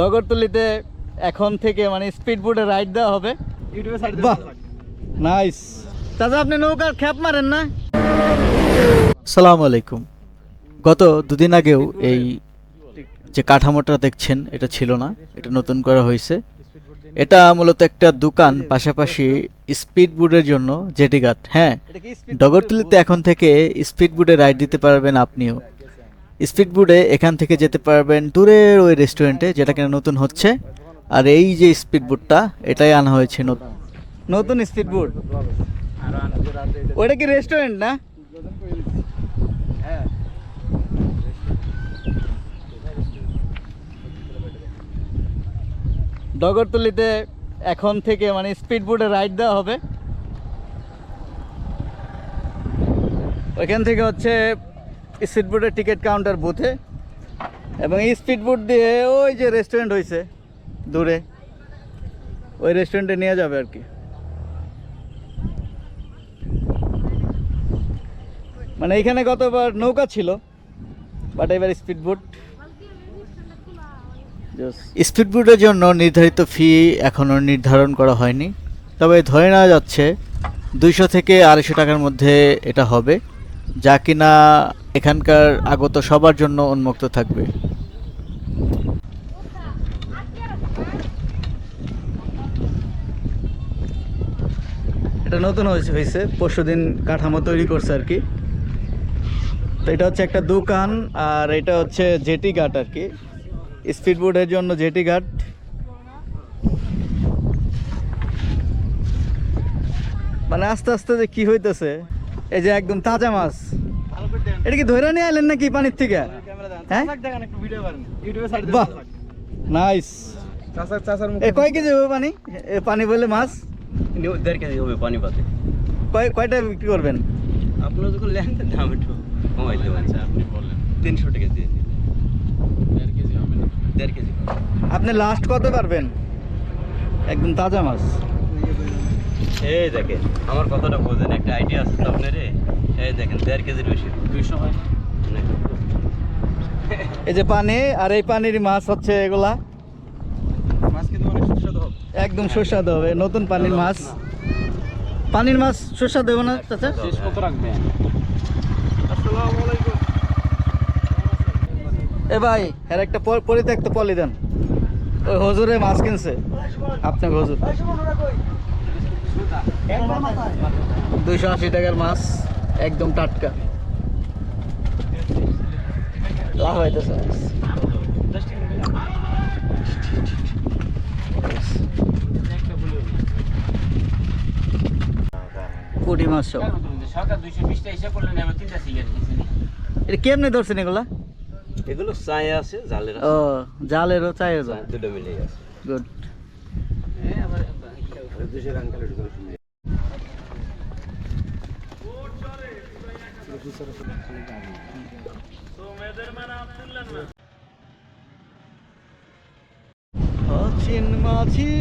ডগরতলিতে এখন থেকে মানে স্পিড বোটে রাইড দেওয়া হবে। ইউটিউবে সাইড বাহ! নাইস চাচা আপনি নৌকার খ্যাপ মারেন না? সালাম আলাইকুম। গত দুদিন আগেও এই যে কাঠামোটা দেখছেন এটা ছিল না এটা নতুন করা হয়েছে। এটা মূলত একটা দোকান পাশাপাশি স্পিড বোর্ডের জন্য জেটিঘাট। হ্যাঁ ডগরতুলিতে এখন থেকে স্পিড বোর্ডে রাইড দিতে পারবেন আপনিও। স্পিড বোর্ডে এখান থেকে যেতে পারবেন দূরের ওই রেস্টুরেন্টে, যেটা কিনা নতুন হচ্ছে। আর এই যে স্পিড বোর্ডটা এটাই আনা হয়েছে নতুন। নতুন স্পিড বোর্ড ওটা কি রেস্টুরেন্ট না? ডগরতলিতে এখন থেকে মানে স্পিড বোটে রাইড দেওয়া হবে। ওইখান থেকে হচ্ছে স্পিড বোটের টিকিট কাউন্টার বুথে এবং এই স্পিড বোট দিয়ে ওই যে রেস্টুরেন্ট হয়েছে দূরে। ওই রেস্টুরেন্টে নিয়ে যাবে আর কি মানে এখানে গতবার নৌকা ছিল বাট এবার স্পিড বোট। স্পিড বোটের জন্য নির্ধারিত ফি এখনও নির্ধারণ করা হয়নি, তবে ধরে নেওয়া যাচ্ছে দুইশো থেকে আড়াইশো টাকার মধ্যে এটা হবে। যা কিনা এখানকার আগত সবার জন্য উন্মুক্ত থাকবে। এটা নতুন হয়েছে পরশু দিন কাঠামো তৈরি করছে আর কি। তো এটা হচ্ছে একটা দোকান, আর এটা হচ্ছে জেটি ঘাট আর কি। স্পিড বোর্ডের জন্য জেটি ঘাট। মানে আস্তে আস্তে যে কি হইতেছে এই যে একদম তাজা মাছ। এটা কি ধরে নিয়ে আইলেন নাকি পানির থেকে? হ্যাঁ? দেখেন একটু ভিডিও করেন ইউটিউবে সাইড বাহ। নাইস চাচার চাচার মুখ এ কয় কেজি হবে পানি? এ পানি বলে মাছ? দেড় কেজি হবে পানি পাতে কয় কয়টা বিক্রি করবেন? আপনার যখন লেন দাম একটু কমাই দেবেন আচ্ছা আপনি তিনশো টাকা দিয়ে দিন দেড় কেজি হবে না। দেড় কেজি আপনি লাস্ট কত পারবেন? একদম তাজা মাছ। এই দেখেন আমার কথাটা বোঝেন একটা আইডিয়া আছে তো আপনার এই দেখেন দেড় কেজির বেশি। দুইশো হয় মানে এই যে পানি আর এই পানির মাছ হচ্ছে এগুলা। মাছ কিন্তু অনেক সুস্বাদু হবে। একদম সুস্বাদু হবে নতুন পানির মাছ। পানির মাছ সুস্বাদু হবে না চাচা? শেষ কত রাখবেন আসসালামু আলাইকুম। এ ভাই এর একটা পরিত্যক্ত পলি দেন। ওই হজুরে মাছ কিনছে। আপনার হজুর। দুইশো আশি টাকার মাছ একদম টাটকা। লাভ হইতেছে। মাছ। সব। এটা কেমনে ধরছেন এগুলা? এগুলো চাই আছে জালের ও জালেরও দুটো মিলে আছে। গুড দুশো রান খেলে অচিন মাঝি।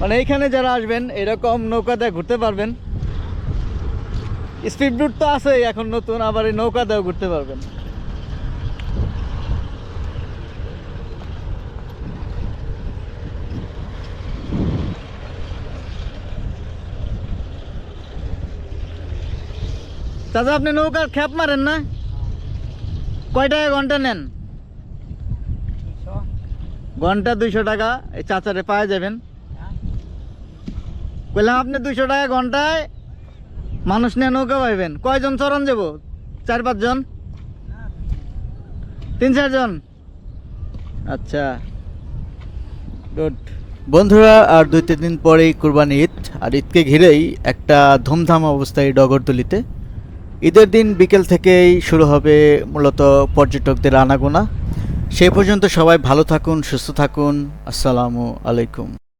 মানে এইখানে যারা আসবেন, এরকম নৌকা নৌকাতে ঘুরতে পারবেন। স্পিড বোট তো আছেই, এখন নতুন আবার এই নৌকা নৌকাতেও ঘুরতে পারবেন। চাচা আপনি নৌকার খ্যাপ মারেন না? কয় টাকা ঘণ্টা নেন? ঘণ্টা দুইশো টাকা, এই চাচারে পাওয়া যাবেন। বললাম আপনি দুইশো টাকা ঘন্টায় মানুষ নিয়ে নৌকা পাইবেন। কয়জন চরণ যাব? চার পাঁচজন তিন চারজন আচ্ছা। বন্ধুরা, আর দুই তিন দিন পরেই কুরবানি ঈদ, আর ঈদকে ঘিরেই একটা ধুমধাম অবস্থায় ডগরতলিতে। ঈদের দিন বিকেল থেকেই শুরু হবে মূলত পর্যটকদের আনাগোনা। সেই পর্যন্ত সবাই ভালো থাকুন, সুস্থ থাকুন। আসসালামু আলাইকুম।